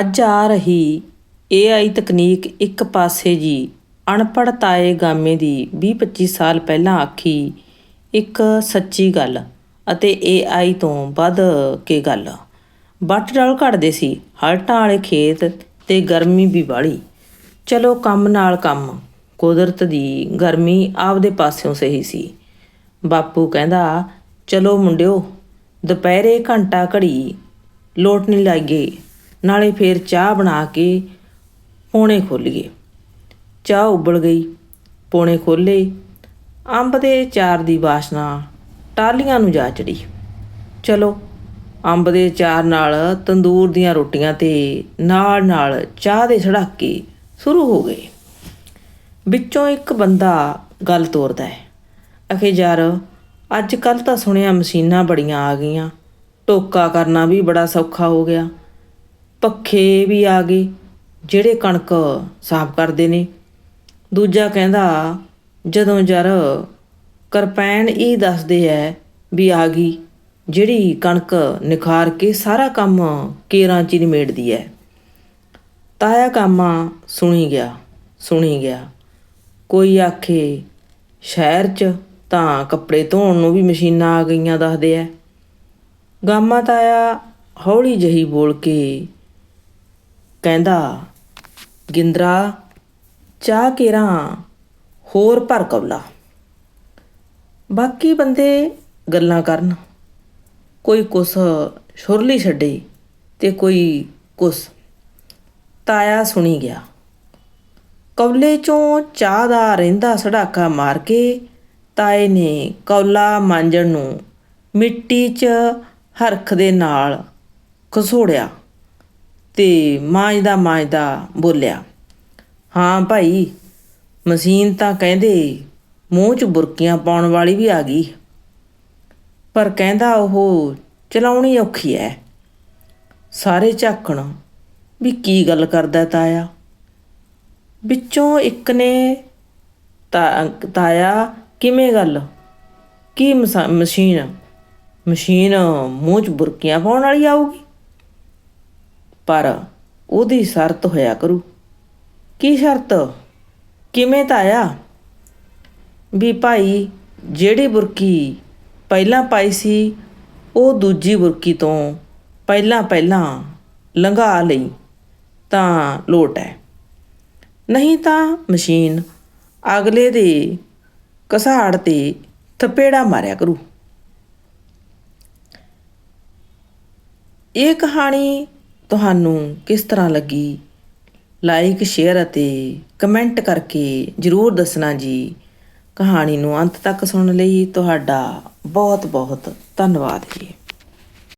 ਅੱਜ ਆ ਰਹੀ AI ਤਕਨੀਕ ਇੱਕ ਪਾਸੇ ਜੀ ਅਣਪੜ੍ਹ ਤਾਏ ਗਾਮੇ ਦੀ 20-25 ਸਾਲ ਪਹਿਲਾਂ ਆਖੀ ਇੱਕ ਸੱਚੀ ਗੱਲ ਅਤੇ AI ਤੋਂ ਵੱਧ ਕੇ ਗੱਲ। ਵੱਟ ਡਲ ਘੜਦੇ ਸੀ, ਹਲਟਾਂ ਵਾਲੇ ਖੇਤ ਤੇ ਗਰਮੀ ਵੀ ਬਾਹਲੀ ਚਲੋ ਕੰਮ ਨਾਲ ਕੰਮ, ਕੁਦਰਤ ਦੀ ਗਰਮੀ ਆਪਦੇ ਪਾਸਿਓਂ ਸਹੀ ਸੀ। ਬਾਪੂ ਕਹਿੰਦਾ, ਚਲੋ ਮੁੰਡਿਓ, ਦੁਪਹਿਰੇ ਘੰਟਾ ਘੜੀ ਲੋਟ ਨਹੀਂ ਲੱਗੇ ਨਾਲੇ ਫੇਰ ਚਾਹ ਬਣਾ ਕੇ ਪੋਣੇ ਖੋਲੀਏ ਚਾਹ ਉਬਲ ਗਈ। ਪੋਣੇ ਖੋਲੇ ਅੰਬ ਦੇ ਚਾਰ ਦੀ ਵਾਸ਼ਨਾ ਟਾਲੀਆਂ ਨੂੰ ਜਾ ਚੜੀ ਚਲੋ, ਅੰਬ ਦੇ ਚਾਰ ਨਾਲ ਤੰਦੂਰ ਦੀਆਂ ਰੋਟੀਆਂ ਤੇ ਨਾਲ ਨਾਲ ਚਾਹ ਦੇ ਛੜਾਕੇ ਸ਼ੁਰੂ ਹੋ ਗਏ। ਵਿੱਚੋਂ ਇੱਕ ਬੰਦਾ ਗੱਲ ਤੋਰਦਾ ਹੈ। ਅਖੇ ਯਾਰ, ਅੱਜ ਕੱਲ ਤਾਂ ਸੁਣਿਆ ਮਸ਼ੀਨਾਂ ਬੜੀਆਂ ਆ ਗਈਆਂ। ਟੋਕਾ ਕਰਨਾ ਵੀ ਬੜਾ ਸੌਖਾ ਹੋ ਗਿਆ। ਪੱਖੇ ਵੀ ਆ ਗਏ, ਜਿਹੜੇ ਕਣਕ ਸਾਫ਼ ਕਰਦੇ ਨੇ। ਦੂਜਾ ਕਹਿੰਦਾ, ਜਦੋਂ ਯਾਰ ਕਰਪੈਨ ਇਹ ਦੱਸਦੇ ਐ ਵੀ ਆ ਗਈ, ਜਿਹੜੀ ਕਣਕ ਨਿਖਾਰ ਕੇ ਸਾਰਾ ਕੰਮ ਕੇਰਾਂ ਚ ਹੀ ਨਿਮੇੜਦੀ ਐ। ਤਾਇਆ ਕਾਮਾ ਸੁਣੀ ਗਿਆ ਸੁਣੀ ਗਿਆ। ਕੋਈ ਆਖੇ, ਸ਼ਹਿਰ 'ਚ ਤਾਂ ਕੱਪੜੇ ਧੋਣ ਨੂੰ ਵੀ ਮਸ਼ੀਨਾਂ ਆ ਗਈਆਂ ਦੱਸਦੇ ਐ। ਗਾਮਾ ਤਾਇਆ ਹੌਲੀ ਜਹੀ ਬੋਲ ਕੇ ਕਹਿੰਦਾ, ਗਿੰਦਰਾ, ਚਾਹ ਕੇਰਾਂ, ਹੋਰ ਭਰ ਕੌਲਾ। ਬਾਕੀ ਬੰਦੇ ਗੱਲਾਂ ਕਰਨ। ਕੋਈ ਕੁਸ ਸ਼ੁਰਲੀ ਛੱਡੇ ਤੇ ਕੋਈ ਕੁਸ ਤਾਇਆ ਸੁਣੀ ਗਿਆ। ਕੌਲੇ ਚੋਂ ਚਾਹ ਦਾ ਰਹਿੰਦਾ ਸੜਾਕਾ ਮਾਰ ਕੇ ਤਾਏ ਨੇ ਕੌਲਾ ਮਾਂਜਣ ਨੂੰ ਮਿੱਟੀ 'ਚ ਹਰਖ ਦੇ ਨਾਲ ਖਸੋੜਿਆ। ਤੇ ਮਾਂਜਦਾ ਮਾਂਜਦਾ ਬੋਲਿਆ, ਹਾਂ ਭਾਈ, ਮਸ਼ੀਨ ਤਾਂ ਕਹਿੰਦੇ ਮੂੰਹ 'ਚ ਬੁਰਕੀਆਂ ਪਾਉਣ ਵਾਲੀ ਵੀ ਆ ਗਈ। ਪਰ ਕਹਿੰਦਾ ਉਹ ਚਲਾਉਣੀ ਔਖੀ ਐ। ਸਾਰੇ ਝਾਕਣ ਵੀ ਕੀ ਗੱਲ ਕਰਦਾ ਤਾਇਆ। ਵਿੱਚੋਂ ਇੱਕ ਨੇ ਤਾ- ਤਾਇਆ, ਕਿਵੇਂ ਗੱਲ? ਕੀ ਮਸਾ- ਮਸ਼ੀਨ ਮਸ਼ੀਨ ਮੂੰਹ 'ਚ ਬੁਰਕੀਆਂ ਪਾਉਣ ਵਾਲੀ ਆਊਗੀ? ਪਰ ਉਹਦੀ ਸ਼ਰਤ ਹੋਇਆ ਕਰੂ। ਕੀ ਸ਼ਰਤ? ਕਿਵੇਂ ਤਾਇਆ? ਵੀ ਭਾਈ, ਜਿਹੜੀ ਬੁਰਕੀ ਪਹਿਲਾਂ ਪਾਈ ਸੀ, ਉਹ ਦੂਜੀ ਬੁਰਕੀ ਤੋਂ ਪਹਿਲਾਂ ਪਹਿਲਾਂ ਲੰਘਾ ਲਈ, ਤਾਂ ਲੋਟ ਹੈ। ਨਹੀਂ ਤਾਂ ਮਸ਼ੀਨ ਅਗਲੇ ਦੇ ਕਸਾੜ ਤੇ ਥਪੇੜਾ ਮਾਰਿਆ ਕਰੂ। ਇਹ ਕਹਾਣੀ ਤੁਹਾਨੂੰ ਕਿਸ ਤਰ੍ਹਾਂ ਲੱਗੀ? ਲਾਈਕ ਸ਼ੇਅਰ ਅਤੇ ਕਮੈਂਟ ਕਰਕੇ ਜਰੂਰ ਦੱਸਣਾ ਜੀ। ਕਹਾਣੀ ਨੂੰ ਅੰਤ ਤੱਕ ਸੁਣਨ ਲਈ ਤੁਹਾਡਾ ਬਹੁਤ ਬਹੁਤ ਧੰਨਵਾਦ ਜੀ।